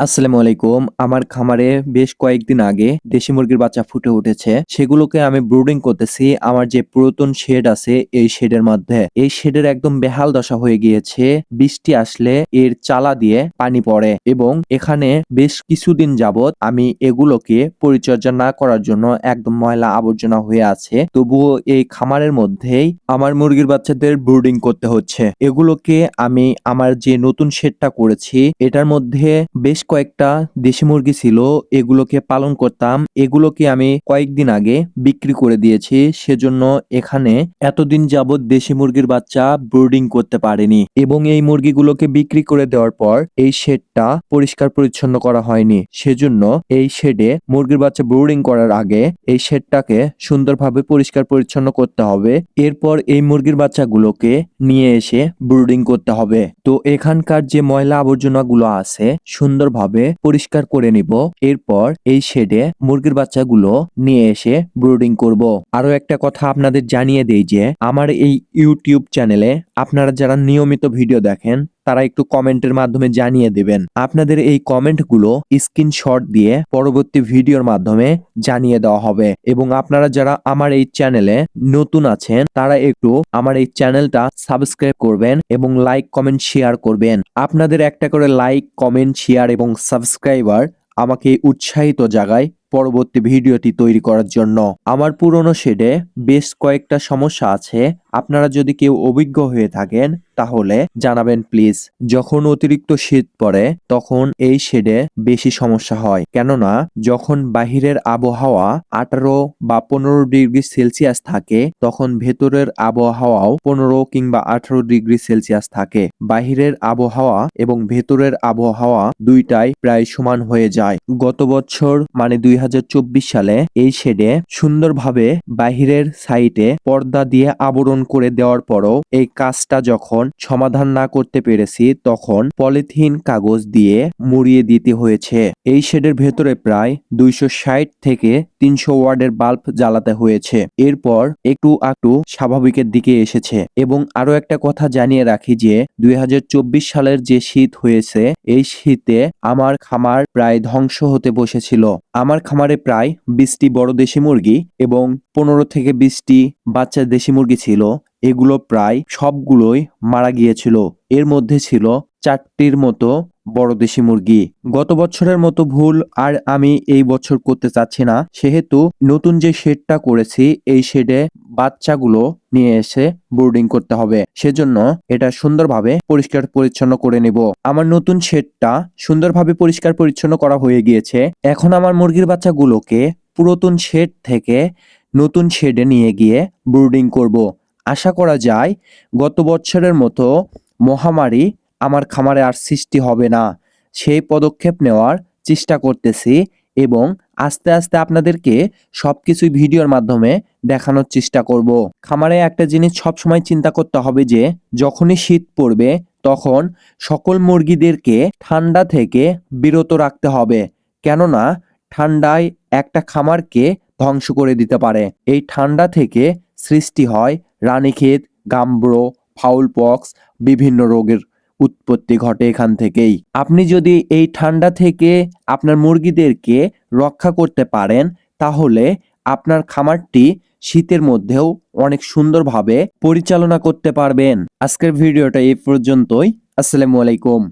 আসসালামু আলাইকুম। আমার খামারে বেশ কয়েকদিন আগে দেশি মুরগির বাচ্চা ফুটে উঠেছে। সেগুলোকে আমি ব্রুডিং করতেছি। আমার যে পুরাতন শেড আছে, এই শেডের মধ্যে। এই শেডের একদম বেহাল দশা হয়ে গিয়েছে। বৃষ্টি আসলে এর চালা দিয়ে পানি পড়ে এবং এখানে বেশ কিছুদিন যাবত আমি এগুলোকে পরিচর্যা না করার জন্য একদম ময়লা আবর্জনা হয়ে আছে। তবুও এই খামারের মধ্যেই আমার মুরগির বাচ্চাদের ব্রুডিং করতে হচ্ছে। এগুলোকে আমি আমার যে নতুন শেডটা করেছি, এটার মধ্যে বেশ কয়েকটা দেশি মুরগি ছিল, এগুলোকে পালন করতাম। এগুলোকে আমি কয়েকদিন আগে বিক্রি করে দিয়েছি। সেজন্য এখানে এতদিন যাবৎ দেশি মুরগির বাচ্চা ব্রুডিং করতে পারেনি এবং এই মুরগিগুলোকে বিক্রি করে দেওয়ার পর এই শেডটা পরিষ্কার পরিচ্ছন্ন করা হয়নি। সেজন্য এই শেডে মুরগির বাচ্চা ব্রুডিং করার আগে এই শেডটাকে সুন্দরভাবে পরিষ্কার পরিচ্ছন্ন করতে হবে। এরপর এই মুরগির বাচ্চাগুলোকে নিয়ে এসে ব্রুডিং করতে হবে। তো এখানকার যে ময়লা আবর্জনাগুলো আছে সুন্দরভাবে পরিষ্কার করে নিব। এরপর এই শেডে মুরগির বাচ্চাগুলো নিয়ে এসে ব্রুডিং করব। আরও একটা কথা আপনাদের জানিয়ে দেই যে, আমার এই ইউটিউব চ্যানেলে আপনারা যারা নিয়মিত ভিডিও দেখেন তারা একটু কমেন্টের মাধ্যমে জানিয়ে দেবেন। আপনাদের এই কমেন্টগুলো স্ক্রিনশট দিয়ে পরবর্তী ভিডিওর মাধ্যমে জানিয়ে দেওয়া হবে। এবং আপনারা যারা আমার এই চ্যানেলে নতুন আছেন, তারা একটু আমার এই চ্যানেলটা সাবস্ক্রাইব করবেন এবং লাইক, কমেন্ট, শেয়ার করবেন। আপনাদের একটা করে লাইক, কমেন্ট, শেয়ার এবং সাবস্ক্রাইবার আমাকে উৎসাহিত জাগায় পরবর্তী ভিডিওটি তৈরি করার জন্য। আমার পুরনো শেডে বেশ কয়েকটা সমস্যা আছে। আপনারা যদি কেউ অভিজ্ঞ হয়ে থাকেন, তাহলে জানাবেন প্লিজ। যখন অতিরিক্ত শীত পড়ে, তখন এই শেডে বেশি সমস্যা হয়। কেননা, যখন বাহিরের আবহাওয়া আঠারো বা পনেরো ডিগ্রি সেলসিয়াস থাকে, তখন ভেতরের আবহাওয়াও পনেরো কিংবা আঠারো ডিগ্রি সেলসিয়াস থাকে। বাহিরের আবহাওয়া এবং ভেতরের আবহাওয়া দুইটাই প্রায় সমান হয়ে যায়। গত বছর মানে দুই সালে এই শেডে সুন্দরভাবে বাহিরের সাইটে পর্দা দিয়ে আবরণ করে দেওয়ার পরও এই কাজটা যখন সমাধান না করতে পেরেছি, তখন পলিথিন কাগজ দিয়ে মুড়িয়ে দিতে হয়েছে। এই শেডের ভেতরে প্রায় দুইশো ষাট থেকে তিনশো ওয়ার্ডের বাল্ব জ্বালাতে হয়েছে। এরপর একটু একটু স্বাভাবিকের দিকে এসেছে। এবং আরও একটা কথা জানিয়ে রাখি যে, দুই হাজার চব্বিশ সালের যে শীত হয়েছে, এই শীতে আমার খামার প্রায় ধ্বংস হতে বসেছিল। আমার খামারে প্রায় বিশটি বড় দেশি মুরগি এবং পনেরো থেকে বিশটি বাচ্চা দেশি মুরগি ছিল। এগুলো প্রায় সবগুলোই মারা গিয়েছিল। এর মধ্যে ছিল চারটির মতো বড় দেশি মুরগি। গত বছরের মতো ভুল আর আমি এই বছর করতে চাচ্ছি না। সেহেতু নতুন যে শেডটা করেছি, এই শেডে বাচ্চাগুলো নিয়ে এসে বোর্ডিং করতে হবে। সেজন্য এটা সুন্দরভাবে পরিষ্কার পরিচ্ছন্ন করে নেব। আমার নতুন শেডটা সুন্দরভাবে পরিষ্কার পরিচ্ছন্ন করা হয়ে গিয়েছে। এখন আমার মুরগির বাচ্চাগুলোকে পুরাতন শেড থেকে নতুন শেডে নিয়ে গিয়ে ব্রুডিং করব। আশা করা যায় গত বছরের মতো মহামারী আমার খামারে আর সৃষ্টি হবে না। সেই পদক্ষেপ নেওয়ার চেষ্টা করতেছি। এবং আস্তে আস্তে আপনাদেরকে সবকিছুই ভিডিওর মাধ্যমে দেখানোর চেষ্টা করব। খামারে একটা জিনিস সবসময় চিন্তা করতে হবে যে, যখনই শীত পড়বে, তখন সকল মুরগিদেরকে ঠান্ডা থেকে বিরত রাখতে হবে। কেননা, ঠান্ডায় একটা খামারকে ধ্বংস করে দিতে পারে। এই ঠান্ডা থেকে সৃষ্টি হয় রানীক্ষেত, গাম্ব্রো, ফাউল পক্স, বিভিন্ন রোগের উৎপত্তি ঘটে এখান থেকেই। আপনি যদি এই ঠান্ডা থেকে আপনার মুরগিদেরকে রক্ষা করতে পারেন, তাহলে আপনার খামারটি শীতের মধ্যেও অনেক সুন্দরভাবে পরিচালনা করতে পারবেন। আজকের ভিডিওটা এই পর্যন্তই। আসসালামু আলাইকুম।